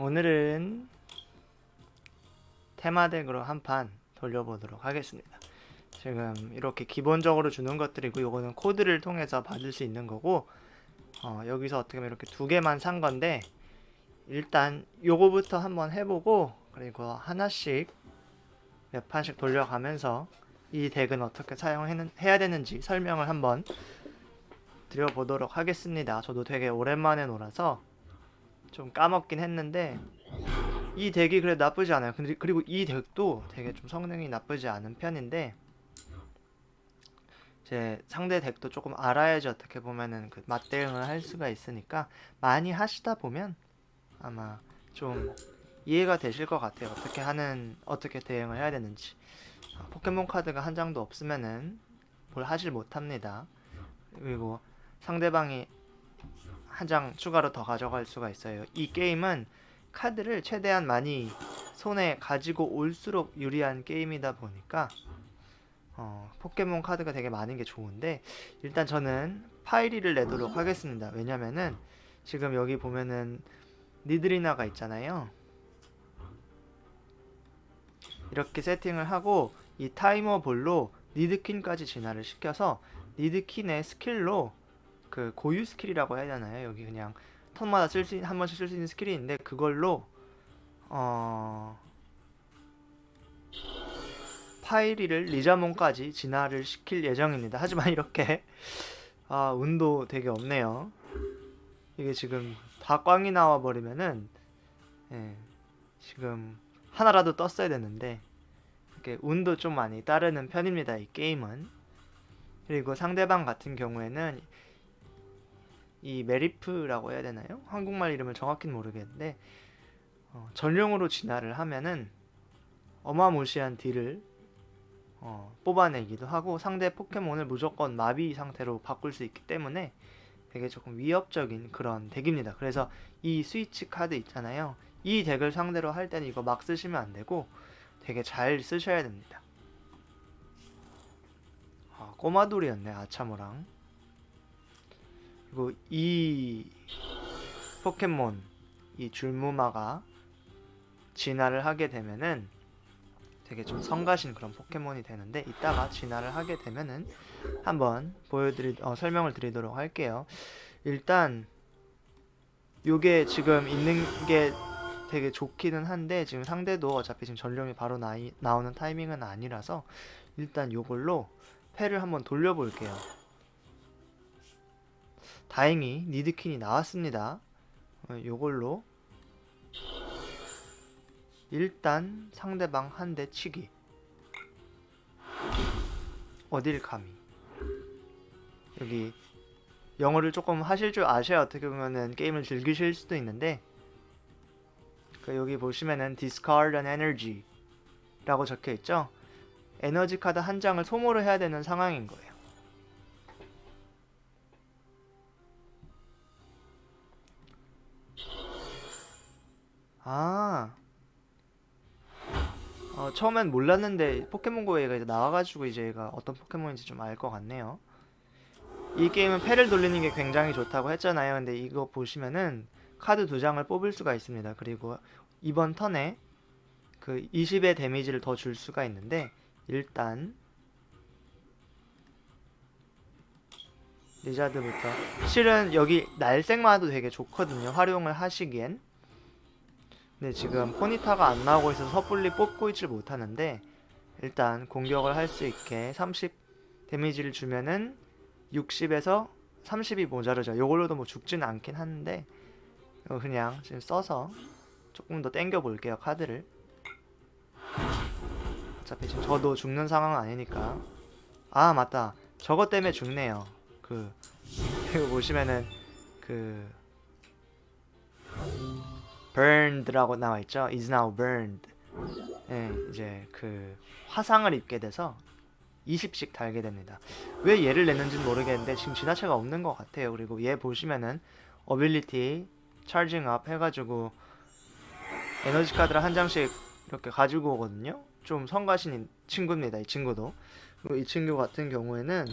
오늘은 테마덱으로 한 판 돌려보도록 하겠습니다. 지금 이렇게 기본적으로 주는 것들이고 요거는 코드를 통해서 받을 수 있는 거고 어, 여기서 어떻게 보면 이렇게 두 개만 산 건데 일단 요거부터 한번 해보고 그리고 하나씩 몇 판씩 돌려가면서 이 덱은 어떻게 사용해야 되는지 설명을 한번 드려보도록 하겠습니다. 저도 되게 오랜만에 놀아서 좀 까먹긴 했는데 이 덱이 그래도 나쁘지 않아요. 근데 그리고 이 덱도 되게 좀 성능이 나쁘지 않은 편인데 제 상대 덱도 조금 알아야지 어떻게 보면은 그 맞대응을 할 수가 있으니까 많이 하시다 보면 아마 좀 이해가 되실 것 같아요. 어떻게 하는 어떻게 대응을 해야 되는지. 아, 포켓몬 카드가 한 장도 없으면은 뭘 하질 못합니다. 그리고 상대방이 한 장 추가로 더 가져갈 수가 있어요. 이 게임은 카드를 최대한 많이 손에 가지고 올수록 유리한 게임이다 보니까 어, 포켓몬 카드가 되게 많은 게 좋은데 일단 저는 파이리를 내도록 하겠습니다. 왜냐면은 지금 여기 보면은 니드리나가 있잖아요. 이렇게 세팅을 하고 이 타이머 볼로 니드퀸까지 진화를 시켜서 니드퀸의 스킬로 그 고유 스킬이라고 해야 되나요? 여기 그냥 턴마다 쓸 수 한 번씩 쓸 수 있는 스킬이 있는데 그걸로 어 파이리를 리자몬까지 진화를 시킬 예정입니다. 하지만 이렇게 아 운도 되게 없네요. 이게 지금 다 꽝이 나와 버리면은 예, 지금 하나라도 떴어야 되는데 이렇게 운도 좀 많이 따르는 편입니다. 이 게임은 그리고 상대방 같은 경우에는 이 메리프라고 해야 되나요? 한국말 이름을 정확히는 모르겠는데 어, 전용으로 진화를 하면은 어마무시한 딜을 어, 뽑아내기도 하고 상대 포켓몬을 무조건 마비 상태로 바꿀 수 있기 때문에 되게 조금 위협적인 그런 덱입니다. 그래서 이 스위치 카드 있잖아요. 이 덱을 상대로 할 때는 이거 막 쓰시면 안 되고 되게 잘 쓰셔야 됩니다. 아, 꼬마돌이었네 아차모랑. 그리고 이 포켓몬 이 줄무마가 진화를 하게 되면은 되게 좀 성가신 그런 포켓몬이 되는데 이따가 진화를 하게 되면은 한번 보여드리 어, 설명을 드리도록 할게요. 일단 요게 지금 있는 게 되게 좋기는 한데 지금 상대도 어차피 지금 전령이 바로 나이, 나오는 타이밍은 아니라서 일단 요걸로 패를 한번 돌려볼게요. 다행히 니드킨이 나왔습니다. 어, 요걸로 일단 상대방 한 대 치기. 어딜 감히. 여기 영어를 조금 하실 줄 아셔야 어떻게 보면은 게임을 즐기실 수도 있는데 그 여기 보시면은 discard an energy 라고 적혀 있죠. 에너지 카드 한 장을 소모를 해야 되는 상황인 거예요. 아, 어, 처음엔 몰랐는데 포켓몬고 얘가 이제 나와가지고 이제 얘가 어떤 포켓몬인지 좀 알 것 같네요. 이 게임은 패를 돌리는 게 굉장히 좋다고 했잖아요. 근데 이거 보시면은 카드 두 장을 뽑을 수가 있습니다. 그리고 이번 턴에 그 20의 데미지를 더 줄 수가 있는데 일단 리자드부터 실은 여기 날색마도 되게 좋거든요. 활용을 하시기엔 근데 지금 포니타가 안 나오고 있어서 섣불리 뽑고 있질 못하는데 일단 공격을 할 수 있게 30 데미지를 주면은 60에서 30이 모자르죠. 요걸로도 뭐 죽지는 않긴 하는데 이거 그냥 지금 써서 조금 더 땡겨 볼게요 카드를. 어차피 지금 저도 죽는 상황은 아니니까. 아 맞다. 저것 때문에 죽네요. 그 이거 보시면은 그 burned라고 나와 있죠. is now burned. 예, 이제 그 화상을 입게 돼서 20씩 달게 됩니다. 왜 얘를 냈는지는 모르겠는데 지금 지나체가 없는 것 같아요. 그리고 얘 보시면은 charging up 해가지고 에너지 카드를 한 장씩 이렇게 가지고 오거든요. 좀 성가신 친구입니다. 이 친구도. 이 친구 같은 경우에는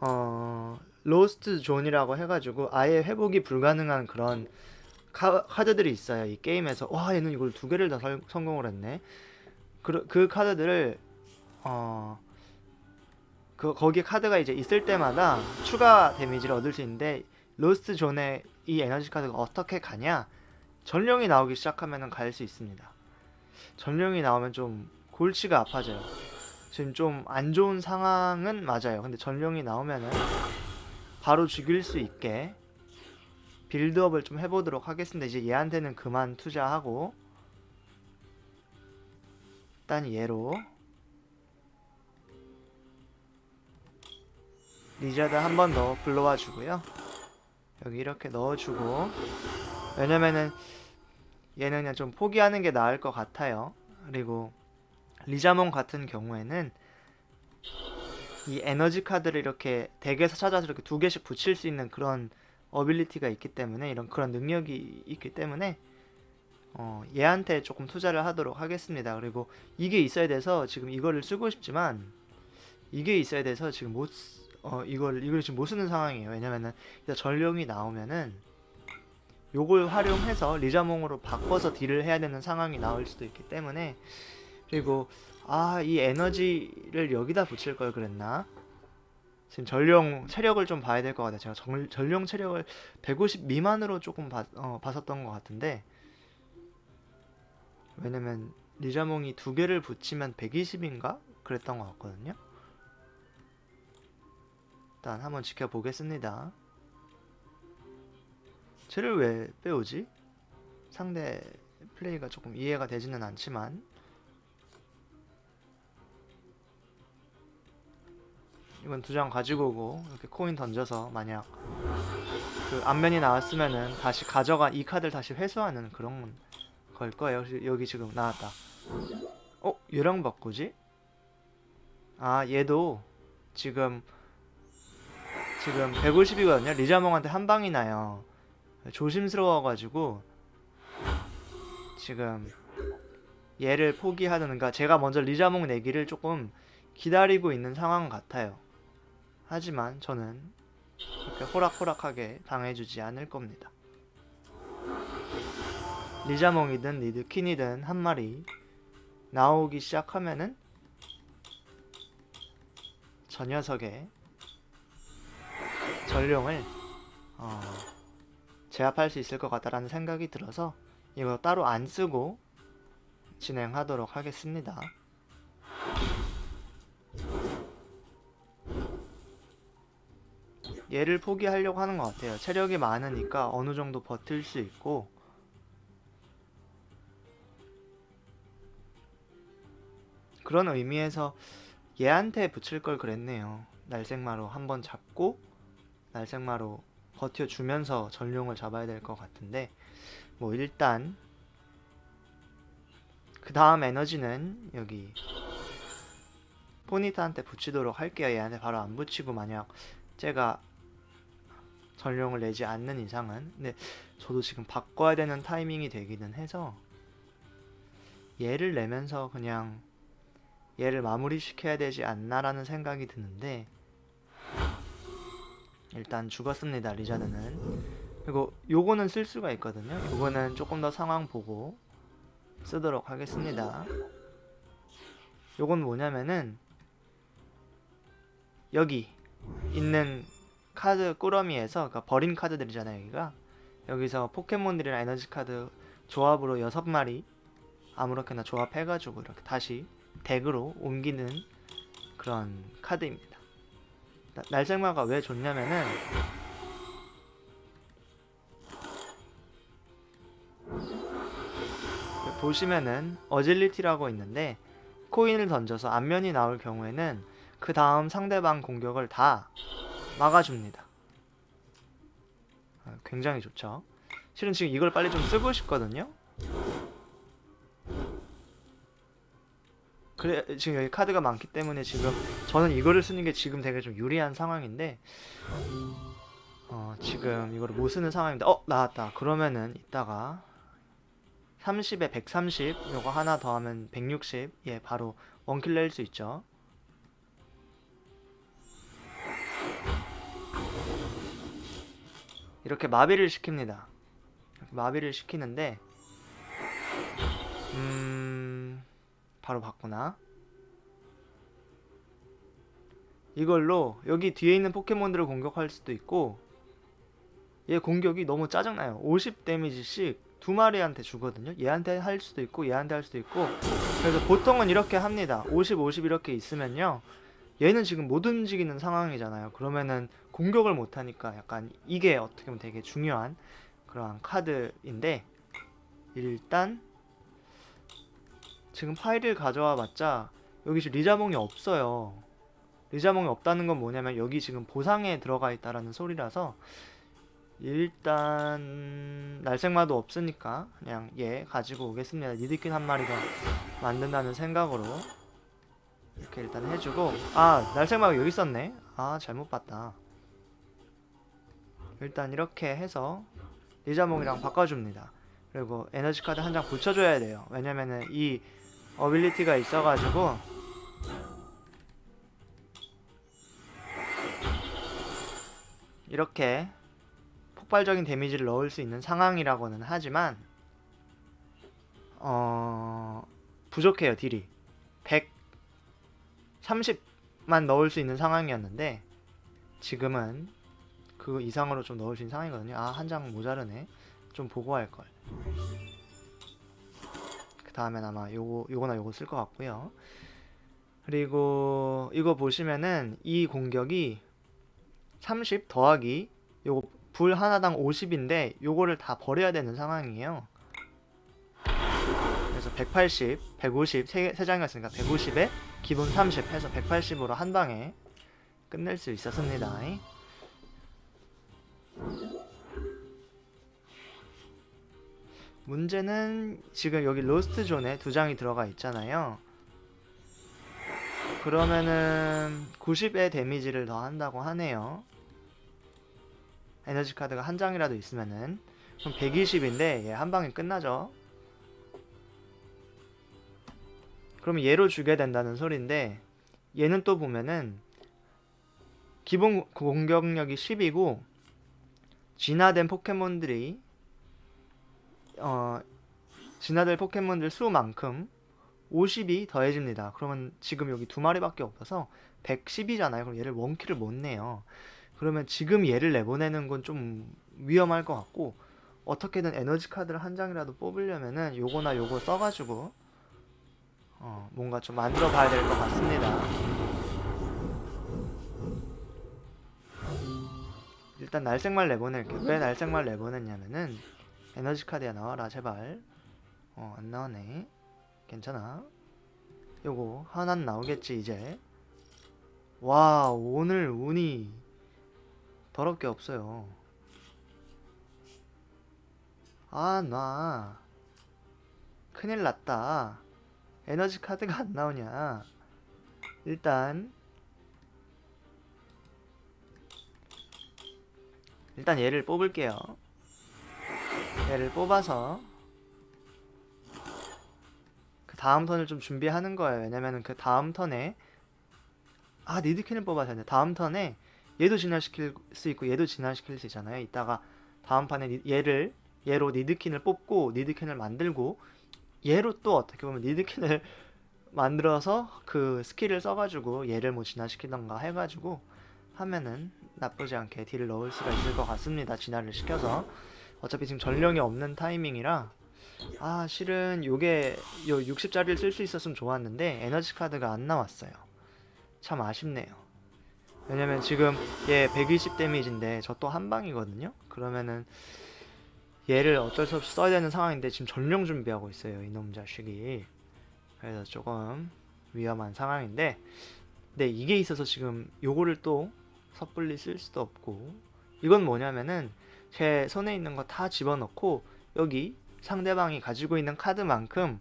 어 로스트 존이라고 해가지고 아예 회복이 불가능한 그런 카, 카드들이 있어요. 이 게임에서 와 얘는 이걸 두 개를 다 설- 성공을 했네. 그, 그 카드들을 어. 그 거기에 카드가 이제 있을 때마다 추가 데미지를 얻을 수 있는데 로스트 존에 이 에너지 카드가 어떻게 가냐? 전령이 나오기 시작하면은 갈 수 있습니다. 전령이 나오면 좀 골치가 아파져요. 지금 좀 안 좋은 상황은 맞아요. 근데 전령이 나오면은 바로 죽일 수 있게 빌드업을 좀 해보도록 하겠습니다. 이제 얘한테는 그만 투자하고 일단 얘로 리자드 한 번 더 불러와 주고요. 여기 이렇게 넣어주고 왜냐면은 얘는 그냥 좀 포기하는 게 나을 것 같아요. 그리고 리자몽 같은 경우에는 이 에너지 카드를 이렇게 덱에서 찾아서 이렇게 두 개씩 붙일 수 있는 그런 어빌리티가 있기 때문에 이런 그런 능력이 있기 때문에 어, 얘한테 조금 투자를 하도록 하겠습니다. 그리고 이게 있어야 돼서 지금 이거를 쓰고 싶지만 이게 있어야 돼서 지금 못 쓰- 어, 이걸 이걸 지금 못 쓰는 상황이에요. 왜냐면은 일단 전령이 나오면은 요걸 활용해서 리자몽으로 바꿔서 딜을 해야 되는 상황이 나올 수도 있기 때문에 그리고 아 이 에너지를 여기다 붙일 걸 그랬나? 지금 전령 체력을 좀 봐야 될 것 같아요. 제가 정, 전령 체력을 150 미만으로 조금 봐, 어, 봤었던 것 같은데 왜냐면 리자몽이 두 개를 붙이면 120인가 그랬던 것 같거든요. 일단 한번 지켜보겠습니다. 쟤를 왜 빼오지? 상대 플레이가 조금 이해가 되지는 않지만 이건 두 장 가지고 오고 이렇게 코인 던져서 만약 그 앞면이 나왔으면은 다시 가져가 이 카드를 다시 회수하는 그런 걸 거예요. 여기 지금 나왔다. 어? 얘랑 바꾸지? 아 얘도 지금 지금 150이거든요. 리자몽한테 한 방이 나요. 조심스러워가지고 지금 얘를 포기하는가 제가 먼저 리자몽 내기를 조금 기다리고 있는 상황 같아요. 하지만 저는 그렇게 호락호락하게 당해주지 않을 겁니다. 리자몽이든 리드킨이든 한 마리 나오기 시작하면은 저 녀석의 전령을 어, 제압할 수 있을 것 같다라는 생각이 들어서 이거 따로 안 쓰고 진행하도록 하겠습니다. 얘를 포기하려고 하는 것 같아요. 체력이 많으니까 어느 정도 버틸 수 있고 그런 의미에서 얘한테 붙일 걸 그랬네요. 날생마로 한번 잡고 날생마로 버텨주면서 전룡을 잡아야 될 것 같은데 뭐 일단 그 다음 에너지는 여기 포니타한테 붙이도록 할게요. 얘한테 바로 안 붙이고 만약 제가 전령을 내지 않는 이상은. 근데 저도 지금 바꿔야 되는 타이밍이 되기는 해서 얘를 내면서 그냥 얘를 마무리 시켜야 되지 않나라는 생각이 드는데 일단 죽었습니다 리자드는. 그리고 요거는 쓸 수가 있거든요. 요거는 조금 더 상황 보고 쓰도록 하겠습니다. 요건 뭐냐면은 여기 있는 카드 꾸러미에서 그러니까 버린 카드들이잖아요 여기가 여기서 포켓몬들이랑 에너지 카드 조합으로 여섯 마리 아무렇게나 조합해가지고 이렇게 다시 덱으로 옮기는 그런 카드입니다. 나- 날생마가 왜 좋냐면은 보시면은 어질리티라고 있는데 코인을 던져서 앞면이 나올 경우에는 그 다음 상대방 공격을 다 막아줍니다. 아, 굉장히 좋죠. 실은 지금 이걸 빨리 좀 쓰고 싶거든요. 그래 지금 여기 카드가 많기 때문에 지금 저는 이거를 쓰는 게 지금 되게 좀 유리한 상황인데 어 지금 이거를 못 쓰는 상황인데 어 나왔다 그러면은 이따가 30에 130 요거 하나 더하면 160예 바로 원킬 낼 수 있죠 이렇게 마비를 시킵니다. 마비를 시키는데 음 바로 봤구나. 이걸로 여기 뒤에 있는 포켓몬들을 공격할 수도 있고 얘 공격이 너무 짜증나요. 50 데미지씩 두 마리한테 주거든요. 얘한테 할 수도 있고 얘한테 할 수도 있고. 그래서 보통은 이렇게 합니다. 50 50 이렇게 있으면요 얘는 지금 못 움직이는 상황이잖아요. 그러면은 공격을 못 하니까 약간 이게 어떻게 보면 되게 중요한 그러한 카드인데 일단 지금 파일을 가져와 봤자 여기 지금 리자몽이 없어요. 리자몽이 없다는 건 뭐냐면 여기 지금 보상에 들어가 있다라는 소리라서 일단 날색마도 없으니까 그냥 얘 가지고 오겠습니다. 니드킨 한 마리 더 만든다는 생각으로 이렇게 일단 해주고. 아 날색마가 여기 있었네. 아 잘못 봤다. 일단 이렇게 해서 리자몽이랑 바꿔줍니다. 그리고 에너지 카드 한 장 붙여줘야 돼요. 왜냐면은 이 어빌리티가 있어가지고. 이렇게 폭발적인 데미지를 넣을 수 있는 상황이라고는 하지만 어 부족해요 딜이 130만 넣을 수 있는 상황이었는데 지금은 그 이상으로 좀 넣을 수 있는 상황이거든요. 아 한 장 모자르네. 좀 보고 할 걸. 그 다음엔 아마 요거 요거나 요거 쓸 것 같고요. 그리고 이거 보시면은 이 공격이 30 더하기 요거 불 하나당 50인데 요거를 다 버려야 되는 상황이에요. 그래서 180, 150, 세, 세 장이었으니까 150에 기본 30 해서 180으로 한 방에 끝낼 수 있었습니다. 문제는 지금 여기 로스트 존에 두 장이 들어가 있잖아요. 그러면은 90의 데미지를 더 한다고 하네요. 에너지 카드가 한 장이라도 있으면은 그럼 120인데 얘한 방에 끝나죠. 그럼 얘로 주게 된다는 소린데 얘는 또 보면은 기본 공격력이 10이고 진화된 포켓몬들이 어 진화될 포켓몬들 수만큼 50이 더해집니다. 그러면 지금 여기 두 마리밖에 없어서 110이잖아요. 그럼 얘를 원키를 못 내요. 그러면 지금 얘를 내보내는 건 좀 위험할 것 같고 어떻게든 에너지 카드를 한 장이라도 뽑으려면은 요거나 요거 써가지고 어 뭔가 좀 만들어 봐야 될 것 같습니다. 일단 날색말 내보낼게. 왜 날색말 내보냈냐면은 에너지 카드야 나와라 제발. 어 안 나오네. 괜찮아. 요거 하나는 나오겠지 이제. 와 오늘 운이 더럽게 없어요. 아, 나. 큰일 났다. 에너지 카드가 안 나오냐. 일단. 일단 얘를 뽑을게요. 얘를 뽑아서. 그 다음 턴을 좀 준비하는 거예요. 왜냐면은 그 다음 턴에. 아, 니드킨을 뽑아야 되네. 다음 턴에 얘도 진화시킬 수 있고 얘도 진화시킬 수 있잖아요. 이따가 다음 판에 니- 얘를 얘로 니드킨을 뽑고 니드킨을 만들고 얘로 또 어떻게 보면 니드킨을 만들어서 그 스킬을 써가지고 얘를 뭐 진화시키던가 해가지고 하면은 나쁘지 않게 딜을 넣을 수가 있을 것 같습니다. 진화를 시켜서 어차피 지금 전령이 없는 타이밍이라 아 실은 요게 요 60짜리를 쓸 수 있었으면 좋았는데 에너지 카드가 안 나왔어요. 참 아쉽네요. 왜냐면 지금 얘 120 데미지인데 저 또 한 방이거든요. 그러면은 얘를 어쩔 수 없이 써야 되는 상황인데 지금 전령 준비하고 있어요. 이놈 자식이. 그래서 조금 위험한 상황인데 근데 이게 있어서 지금 요거를 또 섣불리 쓸 수도 없고 이건 뭐냐면은 제 손에 있는 거 다 집어넣고 여기 상대방이 가지고 있는 카드만큼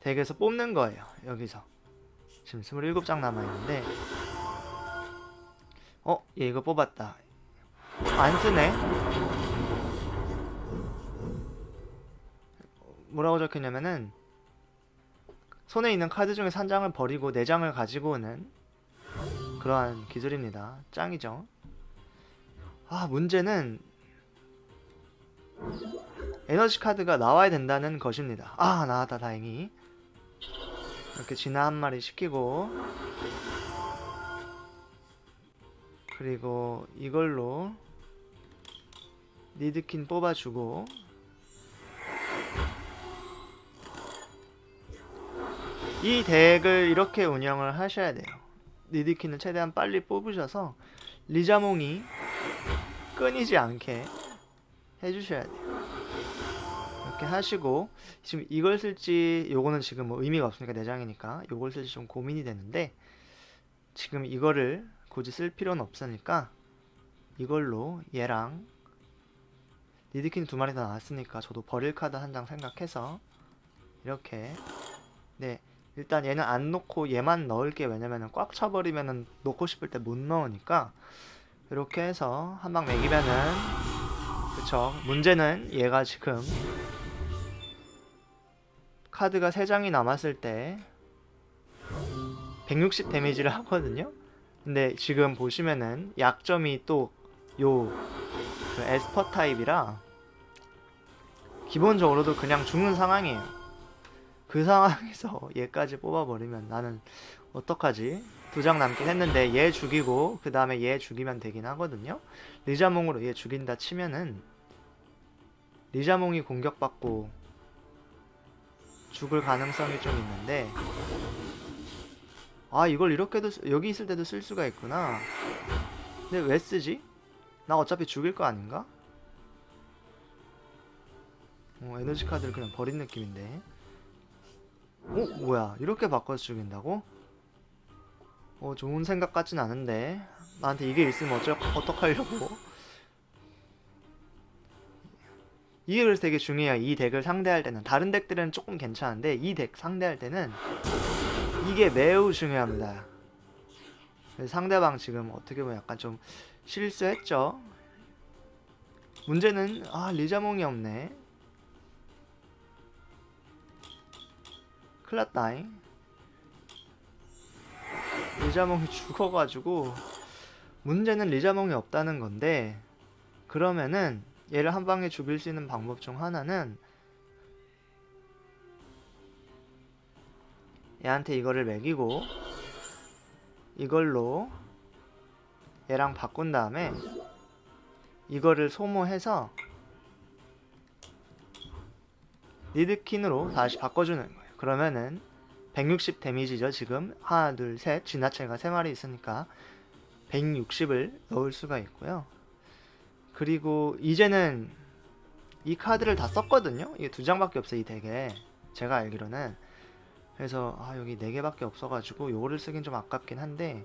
덱에서 뽑는 거예요. 여기서 지금 27장 남아있는데 어? 얘 이거 뽑았다. 안 쓰네? 뭐라고 적혔냐면은 손에 있는 카드 중에서 한 장을 버리고 네 장을 가지고 오는 그러한 기술입니다. 짱이죠. 아 문제는 에너지 카드가 나와야 된다는 것입니다. 아 나왔다 다행히 이렇게 진화 한 마리 시키고 그리고 이걸로 니드킨 뽑아주고 이 덱을 이렇게 운영을 하셔야 돼요. 니드킨을 최대한 빨리 뽑으셔서 리자몽이 끊이지 않게 해주셔야 돼요. 이렇게 하시고 지금 이걸 쓸지 요거는 지금 뭐 의미가 없으니까 내장이니까 요걸 쓸지 좀 고민이 되는데 지금 이거를 굳이 쓸 필요는 없으니까 이걸로 얘랑 니드킨 두 마리 다 나왔으니까 저도 버릴 카드 한 장 생각해서 이렇게 네 일단 얘는 안 놓고 얘만 넣을게. 왜냐면은 꽉 차버리면은 놓고 싶을 때 못 넣으니까. 이렇게 해서 한 방 매기면은 그쵸? 문제는 얘가 지금 카드가 3장이 남았을 때 160 데미지를 하거든요? 근데 지금 보시면은 약점이 또요 그 에스퍼 타입이라 기본적으로도 그냥 죽는 상황이에요. 그 상황에서 얘까지 뽑아버리면 나는 어떡하지? 두 장 남긴 했는데 얘 죽이고 그 다음에 얘 죽이면 되긴 하거든요. 리자몽으로 얘 죽인다 치면은 리자몽이 공격받고 죽을 가능성이 좀 있는데 아 이걸 이렇게도 쓰- 여기 있을 때도 쓸 수가 있구나. 근데 왜 쓰지? 나 어차피 죽일 거 아닌가? 어, 에너지 카드를 그냥 버린 느낌인데. 어, 뭐야? 이렇게 바꿔서 죽인다고? 어, 좋은 생각 같진 않은데. 나한테 이게 있으면 어쩌, 어떡하려고? 이게 그래서 되게 중요해요. 이 덱을 상대할 때는. 다른 덱들은 조금 괜찮은데, 이 덱 상대할 때는 이게 매우 중요합니다. 상대방 지금 어떻게 보면 약간 좀 실수했죠. 문제는 아 리자몽이 없네. 클났다잉. 리자몽이 죽어가지고 문제는 리자몽이 없다는 건데 그러면은 얘를 한 방에 죽일 수 있는 방법 중 하나는 얘한테 이거를 먹이고 이걸로 얘랑 바꾼 다음에 이거를 소모해서 리드킨으로 다시 바꿔주는 거예요. 그러면은 160 데미지죠 지금? 하나 둘셋. 쥐나체가 세 마리 있으니까 160을 넣을 수가 있고요. 그리고 이제는 이 카드를 다 썼거든요. 이게 두 장밖에 없어요 이 덱에. 제가 알기로는. 그래서 아 여기 네 개밖에 없어가지고 요거를 쓰긴 좀 아깝긴 한데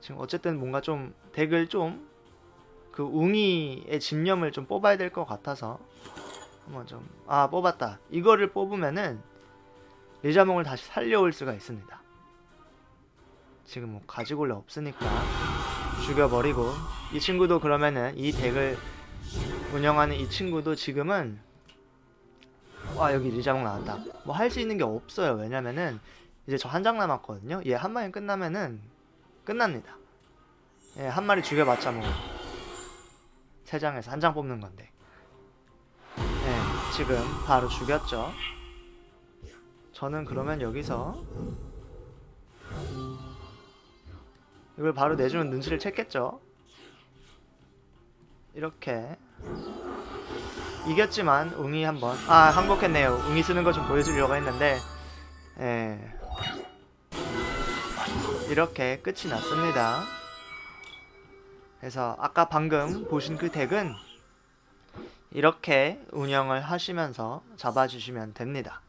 지금 어쨌든 뭔가 좀 덱을 좀 그 웅이의 집념을 좀 뽑아야 될 것 같아서 한번 좀 아 뽑았다. 이거를 뽑으면은 리자몽을 다시 살려올 수가 있습니다. 지금 뭐 가지골래 없으니까 죽여버리고 이 친구도 그러면은 이 덱을 운영하는 이 친구도 지금은 와 여기 리자몽 나왔다. 뭐 할 수 있는 게 없어요. 왜냐면은 이제 저 한 장 남았거든요. 얘 한 마리 끝나면은 끝납니다. 예, 한 마리 죽여봤자 뭐 세 장에서 한 장 뽑는 건데. 예, 지금 바로 죽였죠 저는 그러면 여기서 이걸 바로 내주면 눈치를 챘겠죠? 이렇게. 이겼지만 웅이 한번 아 항복했네요. 웅이 쓰는 거 좀 보여주려고 했는데 예. 이렇게 끝이 났습니다. 그래서 아까 방금 보신 그 덱은 이렇게 운영을 하시면서 잡아주시면 됩니다